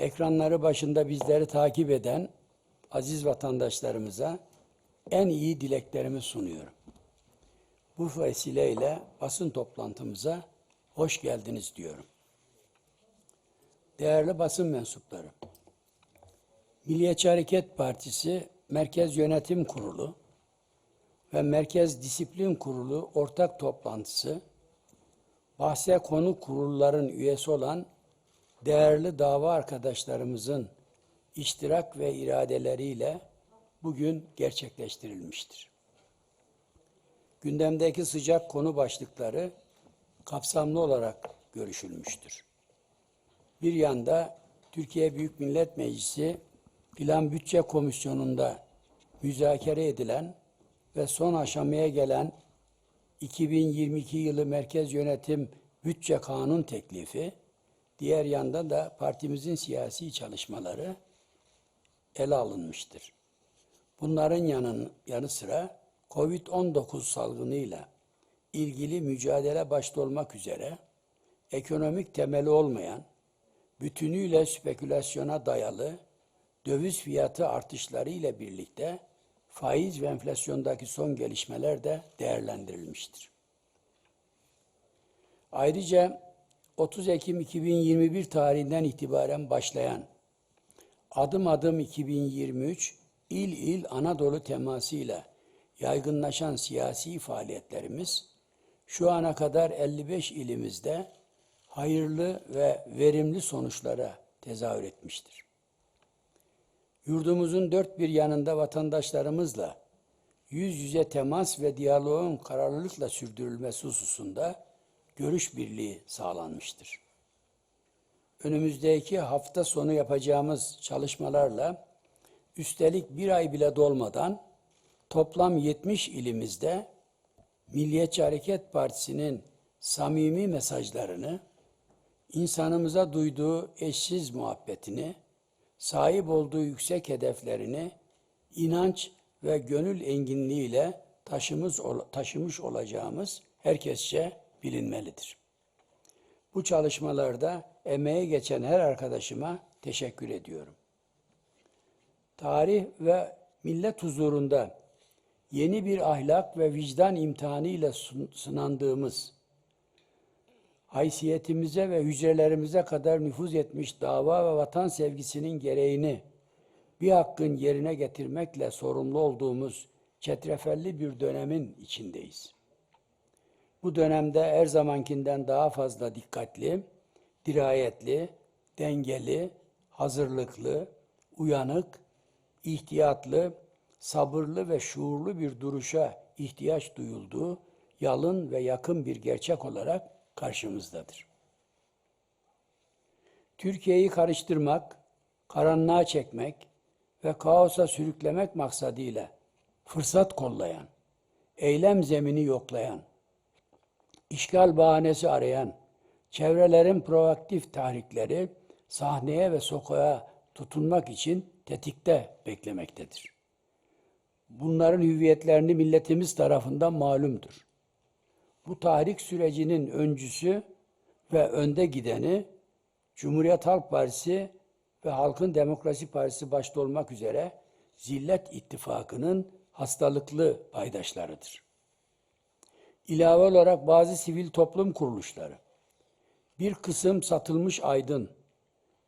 ekranları başında bizleri takip eden aziz vatandaşlarımıza en iyi dileklerimi sunuyorum. Bu vesileyle basın toplantımıza hoş geldiniz diyorum. Değerli basın mensupları, Milliyetçi Hareket Partisi Merkez Yönetim Kurulu ve Merkez Disiplin Kurulu ortak toplantısı bahse konu kurulların üyesi olan değerli dava arkadaşlarımızın iştirak ve iradeleriyle bugün gerçekleştirilmiştir. Gündemdeki sıcak konu başlıkları kapsamlı olarak görüşülmüştür. Bir yanda Türkiye Büyük Millet Meclisi Plan Bütçe Komisyonu'nda müzakere edilen ve son aşamaya gelen 2022 yılı Merkez Yönetim Bütçe Kanun teklifi, diğer yanda da partimizin siyasi çalışmaları ele alınmıştır. Bunların yanın, yanı sıra COVID-19 salgınıyla ilgili mücadele başta olmak üzere ekonomik temeli olmayan, bütünüyle spekülasyona dayalı döviz fiyatı artışları ile birlikte faiz ve enflasyondaki son gelişmeler de değerlendirilmiştir. Ayrıca 30 Ekim 2021 tarihinden itibaren başlayan adım adım 2023 il il Anadolu temasıyla yaygınlaşan siyasi faaliyetlerimiz şu ana kadar 55 ilimizde hayırlı ve verimli sonuçlara tezahür etmiştir. Yurdumuzun dört bir yanında vatandaşlarımızla yüz yüze temas ve diyaloğun kararlılıkla sürdürülmesi hususunda görüş birliği sağlanmıştır. Önümüzdeki hafta sonu yapacağımız çalışmalarla üstelik bir ay bile dolmadan toplam 70 ilimizde Milliyetçi Hareket Partisi'nin samimi mesajlarını, insanımıza duyduğu eşsiz muhabbetini, sahip olduğu yüksek hedeflerini inanç ve gönül enginliğiyle taşımız, taşımış olacağımız herkesçe bilinmelidir. Bu çalışmalarda emeğe geçen her arkadaşıma teşekkür ediyorum. Tarih ve millet huzurunda yeni bir ahlak ve vicdan imtihanı ile sınandığımız, haysiyetimize ve hücrelerimize kadar nüfuz etmiş dava ve vatan sevgisinin gereğini bir hakkın yerine getirmekle sorumlu olduğumuz çetrefelli bir dönemin içindeyiz. Bu dönemde her zamankinden daha fazla dikkatli, dirayetli, dengeli, hazırlıklı, uyanık, ihtiyatlı, sabırlı ve şuurlu bir duruşa ihtiyaç duyulduğu yalın ve yakın bir gerçek olarak karşımızdadır. Türkiye'yi karıştırmak, karanlığa çekmek ve kaosa sürüklemek maksadıyla fırsat kollayan, eylem zemini yoklayan, işgal bahanesi arayan, çevrelerin proaktif tahrikleri sahneye ve sokağa tutunmak için tetikte beklemektedir. Bunların hüviyetlerini milletimiz tarafından malumdur. Bu tahrik sürecinin öncüsü ve önde gideni Cumhuriyet Halk Partisi ve Halkın Demokrasi Partisi başta olmak üzere Zillet İttifakı'nın hastalıklı paydaşlarıdır. İlave olarak bazı sivil toplum kuruluşları, bir kısım satılmış aydın,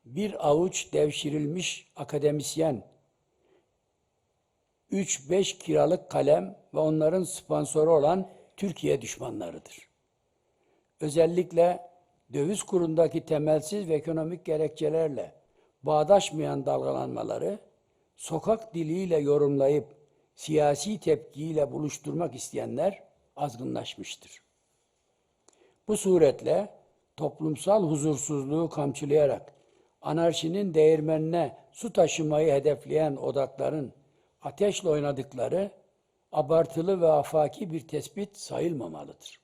bir avuç devşirilmiş akademisyen, 3-5 kiralık kalem ve onların sponsoru olan Türkiye düşmanlarıdır. Özellikle döviz kurundaki temelsiz ve ekonomik gerekçelerle bağdaşmayan dalgalanmaları sokak diliyle yorumlayıp siyasi tepkiyle buluşturmak isteyenler azgınlaşmıştır. Bu suretle toplumsal huzursuzluğu kamçılayarak anarşinin değirmenine su taşımayı hedefleyen odakların ateşle oynadıkları abartılı ve afaki bir tespit sayılmamalıdır.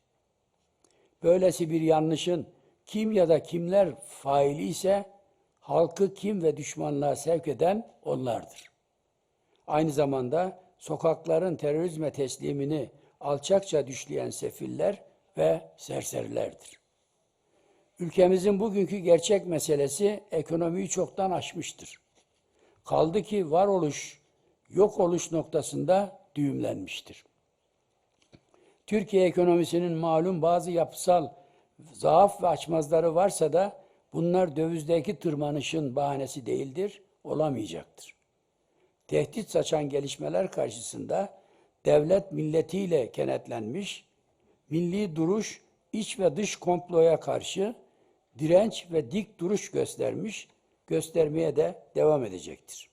Böylesi bir yanlışın kim ya da kimler faili ise halkı kim ve düşmanlığa sevk eden onlardır. Aynı zamanda sokakların terörizme teslimini alçakça düşleyen sefiller ve serserilerdir. Ülkemizin bugünkü gerçek meselesi ekonomiyi çoktan aşmıştır. Kaldı ki varoluş, yok oluş noktasında düğümlenmiştir. Türkiye ekonomisinin malum bazı yapısal zaaf ve açmazları varsa da bunlar dövizdeki tırmanışın bahanesi değildir, olamayacaktır. Tehdit saçan gelişmeler karşısında devlet milletiyle kenetlenmiş, milli duruş iç ve dış komploya karşı direnç ve dik duruş göstermiş, göstermeye de devam edecektir.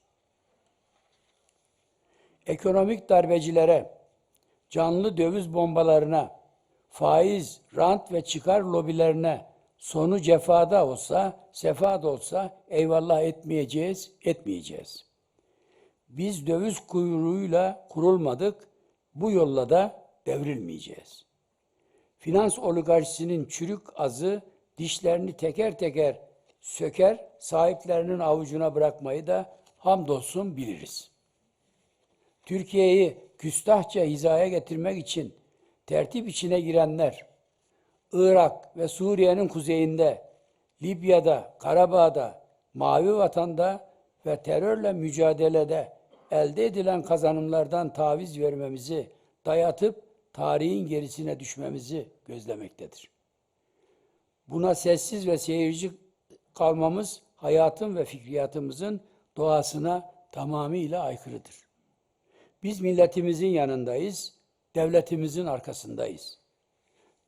Ekonomik darbecilere, canlı döviz bombalarına, faiz, rant ve çıkar lobilerine sonu cefada olsa, sefada olsa eyvallah etmeyeceğiz, etmeyeceğiz. Biz döviz kuyruğuyla kurulmadık, bu yolla da devrilmeyeceğiz. Finans oligarşisinin çürük azı dişlerini teker teker söker, sahiplerinin avucuna bırakmayı da hamdolsun biliriz. Türkiye'yi küstahça hizaya getirmek için tertip içine girenler, Irak ve Suriye'nin kuzeyinde, Libya'da, Karabağ'da, Mavi Vatan'da ve terörle mücadelede elde edilen kazanımlardan taviz vermemizi dayatıp tarihin gerisine düşmemizi gözlemektedir. Buna sessiz ve seyirci kalmamız hayatın ve fikriyatımızın doğasına tamamıyla aykırıdır. Biz milletimizin yanındayız, devletimizin arkasındayız.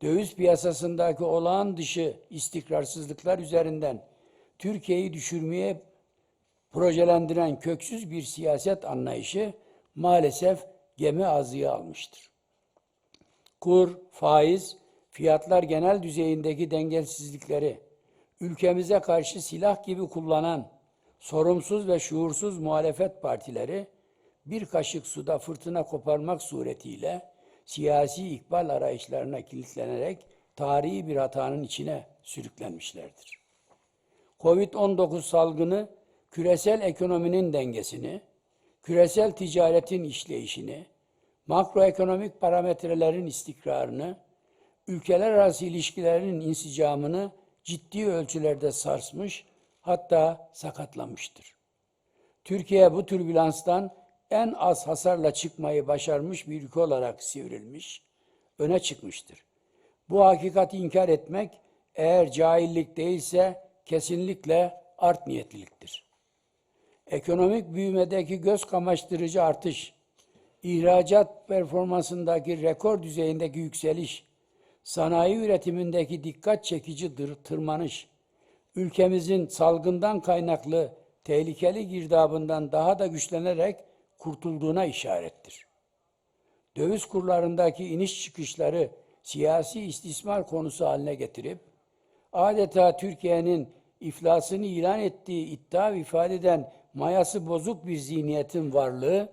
Döviz piyasasındaki olağan dışı istikrarsızlıklar üzerinden Türkiye'yi düşürmeye projelendiren köksüz bir siyaset anlayışı maalesef gemi azıya almıştır. Kur, faiz, fiyatlar genel düzeyindeki dengesizlikleri ülkemize karşı silah gibi kullanan sorumsuz ve şuursuz muhalefet partileri bir kaşık suda fırtına koparmak suretiyle siyasi ikbal arayışlarına kilitlenerek tarihi bir hatanın içine sürüklenmişlerdir. Covid-19 salgını küresel ekonominin dengesini, küresel ticaretin işleyişini, makroekonomik parametrelerin istikrarını, ülkeler arası ilişkilerin insicamını ciddi ölçülerde sarsmış, hatta sakatlamıştır. Türkiye bu türbülanstan en az hasarla çıkmayı başarmış bir ülke olarak sivrilmiş, öne çıkmıştır. Bu hakikati inkar etmek eğer cahillik değilse kesinlikle art niyetliliktir. Ekonomik büyümedeki göz kamaştırıcı artış, ihracat performansındaki rekor düzeyindeki yükseliş, sanayi üretimindeki dikkat çekici tırmanış, ülkemizin salgından kaynaklı tehlikeli girdabından daha da güçlenerek kurtulduğuna işarettir. Döviz kurlarındaki iniş çıkışları siyasi istismar konusu haline getirip adeta Türkiye'nin iflasını ilan ettiği iddia ifade eden mayası bozuk bir zihniyetin varlığı,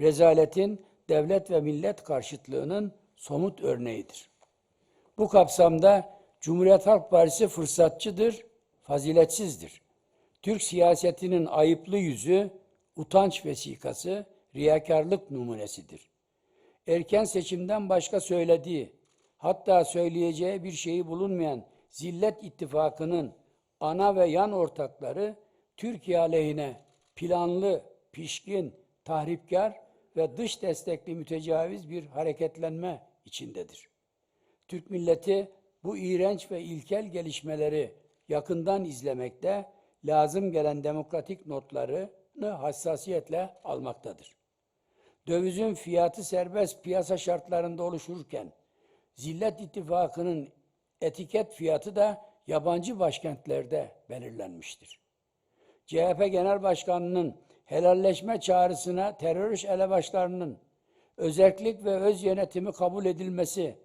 rezaletin devlet ve millet karşıtlığının somut örneğidir. Bu kapsamda Cumhuriyet Halk Partisi fırsatçıdır, faziletsizdir. Türk siyasetinin ayıplı yüzü, utanç vesikası, riyakarlık numunesidir. Erken seçimden başka söylediği, hatta söyleyeceği bir şeyi bulunmayan Zillet İttifakı'nın ana ve yan ortakları Türkiye aleyhine planlı, pişkin, tahripkar ve dış destekli mütecaviz bir hareketlenme içindedir. Türk milleti bu iğrenç ve ilkel gelişmeleri yakından izlemekte, lazım gelen demokratik notlarını hassasiyetle almaktadır. Dövizin fiyatı serbest piyasa şartlarında oluşurken, Zillet İttifakı'nın etiket fiyatı da yabancı başkentlerde belirlenmiştir. CHP Genel Başkanı'nın helalleşme çağrısına terörist elebaşlarının özellik ve öz yönetimi kabul edilmesi,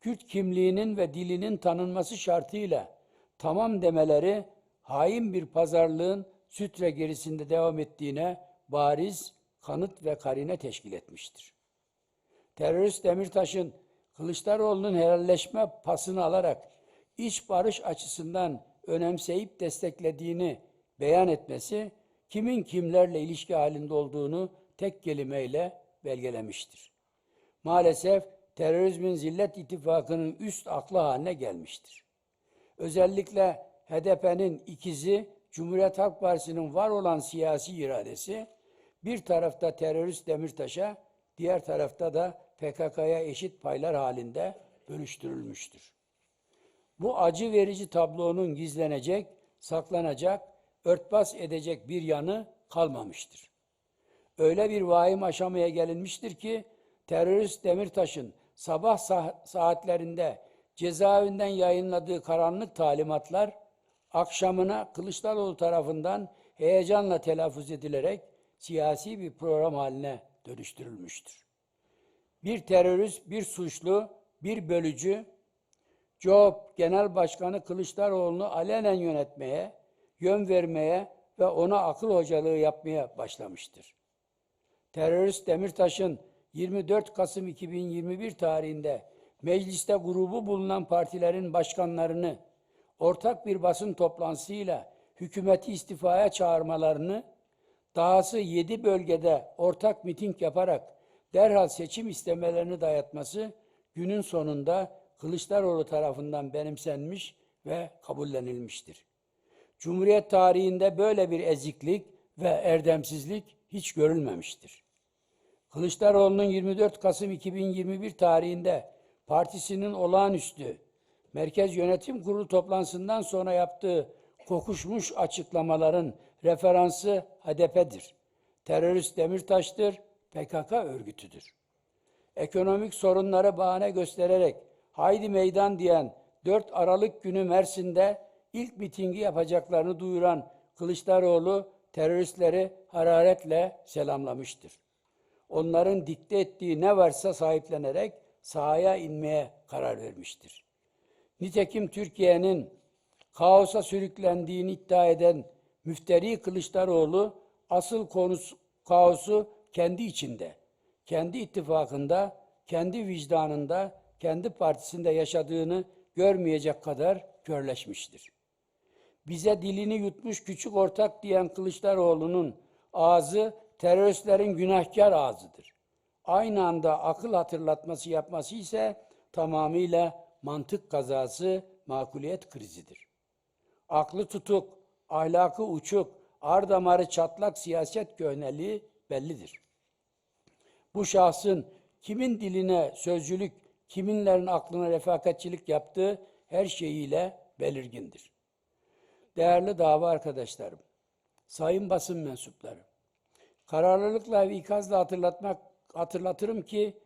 Kürt kimliğinin ve dilinin tanınması şartıyla tamam demeleri hain bir pazarlığın sütre gerisinde devam ettiğine bariz kanıt ve karine teşkil etmiştir. Terörist Demirtaş'ın Kılıçdaroğlu'nun helalleşme pasını alarak iç barış açısından önemseyip desteklediğini beyan etmesi kimin kimlerle ilişki halinde olduğunu tek kelimeyle belgelemiştir. Maalesef terörizmin zillet ittifakının üst aklı haline gelmiştir. özellikle HDP'nin ikizi Cumhuriyet Halk Partisi'nin var olan siyasi iradesi bir tarafta terörist Demirtaş'a, diğer tarafta da PKK'ya eşit paylar halinde bölüştürülmüştür. Bu acı verici tablonun gizlenecek, saklanacak, örtbas edecek bir yanı kalmamıştır. Öyle bir vahim aşamaya gelinmiştir ki terörist Demirtaş'ın sabah sa- saatlerinde cezaevinden yayınladığı karanlık talimatlar akşamına Kılıçdaroğlu tarafından heyecanla telaffuz edilerek siyasi bir program haline dönüştürülmüştür. Bir terörist, bir suçlu, bir bölücü, CHP Genel Başkanı Kılıçdaroğlu'nu alenen yönetmeye, yön vermeye ve ona akıl hocalığı yapmaya başlamıştır. Terörist Demirtaş'ın 24 Kasım 2021 tarihinde mecliste grubu bulunan partilerin başkanlarını ortak bir basın toplantısıyla hükümeti istifaya çağırmalarını, dahası 7 bölgede ortak miting yaparak derhal seçim istemelerini dayatması günün sonunda Kılıçdaroğlu tarafından benimsenmiş ve kabullenilmiştir. Cumhuriyet tarihinde böyle bir eziklik ve erdemsizlik hiç görülmemiştir. Kılıçdaroğlu'nun 24 Kasım 2021 tarihinde partisinin olağanüstü Merkez Yönetim Kurulu toplantısından sonra yaptığı kokuşmuş açıklamaların referansı HDP'dir. Terörist Demirtaş'tır, PKK örgütüdür. Ekonomik sorunları bahane göstererek haydi meydan diyen 4 Aralık günü Mersin'de ilk mitingi yapacaklarını duyuran Kılıçdaroğlu teröristleri hararetle selamlamıştır onların dikte ettiği ne varsa sahiplenerek sahaya inmeye karar vermiştir. Nitekim Türkiye'nin kaosa sürüklendiğini iddia eden müfteri Kılıçdaroğlu asıl konusu kaosu kendi içinde, kendi ittifakında, kendi vicdanında, kendi partisinde yaşadığını görmeyecek kadar körleşmiştir bize dilini yutmuş küçük ortak diyen Kılıçdaroğlu'nun ağzı teröristlerin günahkar ağzıdır. Aynı anda akıl hatırlatması yapması ise tamamıyla mantık kazası, makuliyet krizidir. Aklı tutuk, ahlakı uçuk, ar damarı çatlak siyaset köhneliği bellidir. Bu şahsın kimin diline sözcülük, kiminlerin aklına refakatçilik yaptığı her şeyiyle belirgindir. Değerli dava arkadaşlarım, sayın basın mensupları, kararlılıkla ve ikazla hatırlatmak, hatırlatırım ki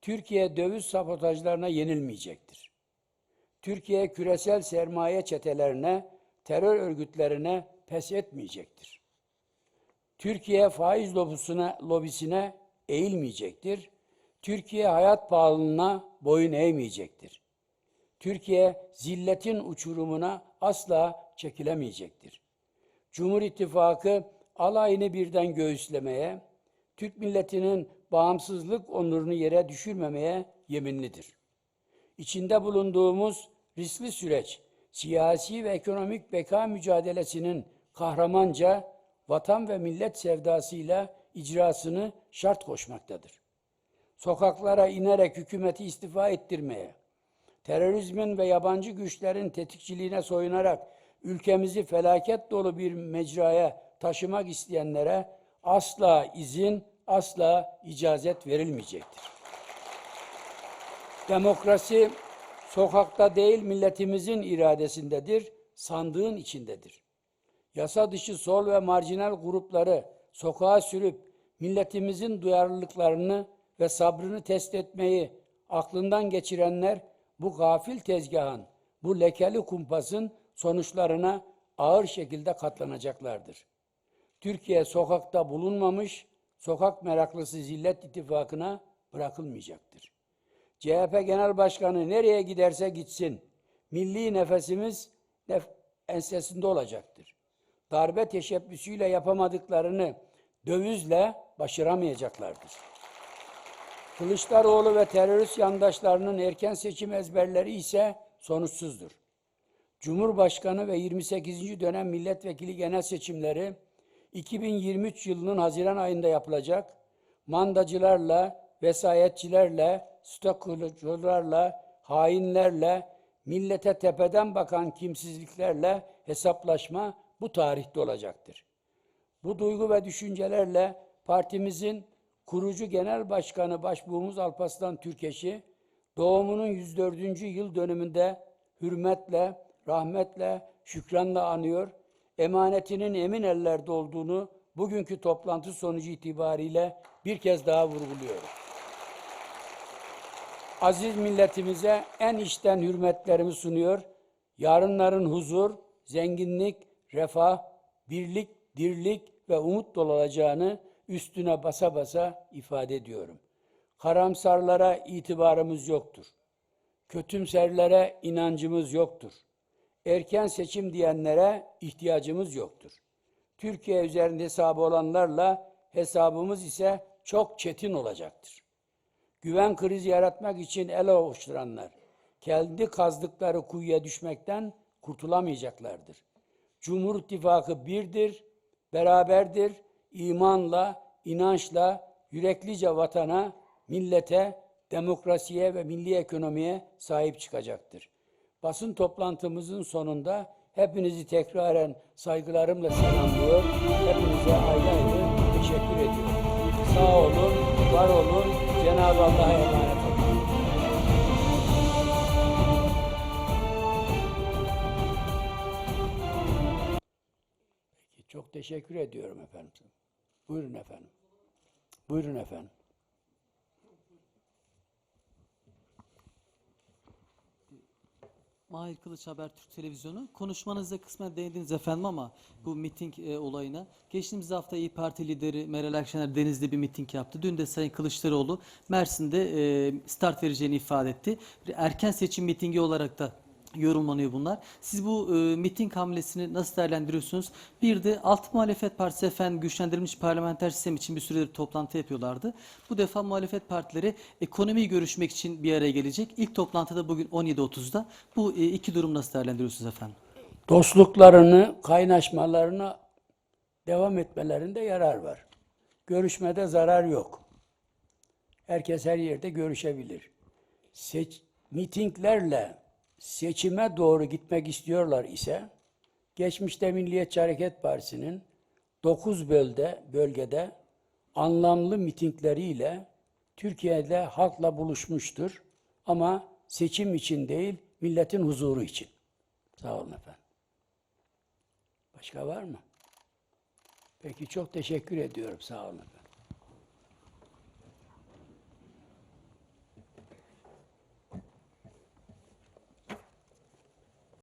Türkiye döviz sabotajlarına yenilmeyecektir. Türkiye küresel sermaye çetelerine, terör örgütlerine pes etmeyecektir. Türkiye faiz lobisine, lobisine eğilmeyecektir. Türkiye hayat pahalılığına boyun eğmeyecektir. Türkiye zilletin uçurumuna asla çekilemeyecektir. Cumhur İttifakı alayını birden göğüslemeye, Türk milletinin bağımsızlık onurunu yere düşürmemeye yeminlidir. İçinde bulunduğumuz riskli süreç, siyasi ve ekonomik beka mücadelesinin kahramanca vatan ve millet sevdasıyla icrasını şart koşmaktadır. Sokaklara inerek hükümeti istifa ettirmeye, terörizmin ve yabancı güçlerin tetikçiliğine soyunarak ülkemizi felaket dolu bir mecraya taşımak isteyenlere asla izin, asla icazet verilmeyecektir. Demokrasi sokakta değil milletimizin iradesindedir, sandığın içindedir. Yasa dışı sol ve marjinal grupları sokağa sürüp milletimizin duyarlılıklarını ve sabrını test etmeyi aklından geçirenler bu gafil tezgahın, bu lekeli kumpasın sonuçlarına ağır şekilde katlanacaklardır. Türkiye sokakta bulunmamış, sokak meraklısı zillet ittifakına bırakılmayacaktır. CHP Genel Başkanı nereye giderse gitsin, milli nefesimiz nef ensesinde olacaktır. Darbe teşebbüsüyle yapamadıklarını dövizle başaramayacaklardır. Kılıçdaroğlu ve terörist yandaşlarının erken seçim ezberleri ise sonuçsuzdur. Cumhurbaşkanı ve 28. dönem milletvekili genel seçimleri 2023 yılının Haziran ayında yapılacak. Mandacılarla, vesayetçilerle, stokçularla, hainlerle, millete tepeden bakan kimsizliklerle hesaplaşma bu tarihte olacaktır. Bu duygu ve düşüncelerle partimizin kurucu genel başkanı Başbuğumuz Alparslan Türkeş'i doğumunun 104. yıl dönümünde hürmetle, rahmetle, şükranla anıyor. Emanetinin emin ellerde olduğunu bugünkü toplantı sonucu itibariyle bir kez daha vurguluyorum. Aziz milletimize en içten hürmetlerimi sunuyor. Yarınların huzur, zenginlik, refah, birlik, dirlik ve umut dolu olacağını üstüne basa basa ifade ediyorum. Karamsarlara itibarımız yoktur. Kötümserlere inancımız yoktur. Erken seçim diyenlere ihtiyacımız yoktur. Türkiye üzerinde hesabı olanlarla hesabımız ise çok çetin olacaktır. Güven krizi yaratmak için el avuçturanlar, kendi kazdıkları kuyuya düşmekten kurtulamayacaklardır. Cumhur İttifakı birdir, beraberdir, imanla, inançla, yüreklice vatana, millete, demokrasiye ve milli ekonomiye sahip çıkacaktır. Basın toplantımızın sonunda hepinizi tekraren saygılarımla selamlıyor. Hepinize ayrı ayrı teşekkür ediyorum. Sağ olun, var olun, Cenab-ı Allah'a emanet olun. Peki, çok teşekkür ediyorum efendim. Buyurun efendim. Buyurun efendim. Mahir Kılıç Haber Türk Televizyonu. Konuşmanızda kısmen değindiniz efendim ama bu miting e, olayına. Geçtiğimiz hafta İyi Parti lideri Meral Akşener Deniz'de bir miting yaptı. Dün de Sayın Kılıçdaroğlu Mersin'de e, start vereceğini ifade etti. Bir erken seçim mitingi olarak da yorumlanıyor bunlar. Siz bu e, miting hamlesini nasıl değerlendiriyorsunuz? Bir de Alt Muhalefet Partisi efendim güçlendirilmiş parlamenter sistem için bir süredir toplantı yapıyorlardı. Bu defa muhalefet partileri ekonomiyi görüşmek için bir araya gelecek. İlk toplantıda bugün 17.30'da. Bu e, iki durum nasıl değerlendiriyorsunuz efendim? dostluklarını, kaynaşmalarını devam etmelerinde yarar var. Görüşmede zarar yok. Herkes her yerde görüşebilir. Seç, mitinglerle seçime doğru gitmek istiyorlar ise geçmişte Milliyetçi Hareket Partisi'nin 9 bölde, bölgede anlamlı mitingleriyle Türkiye'de halkla buluşmuştur. Ama seçim için değil, milletin huzuru için. Sağ olun efendim. Başka var mı? Peki çok teşekkür ediyorum. Sağ olun efendim.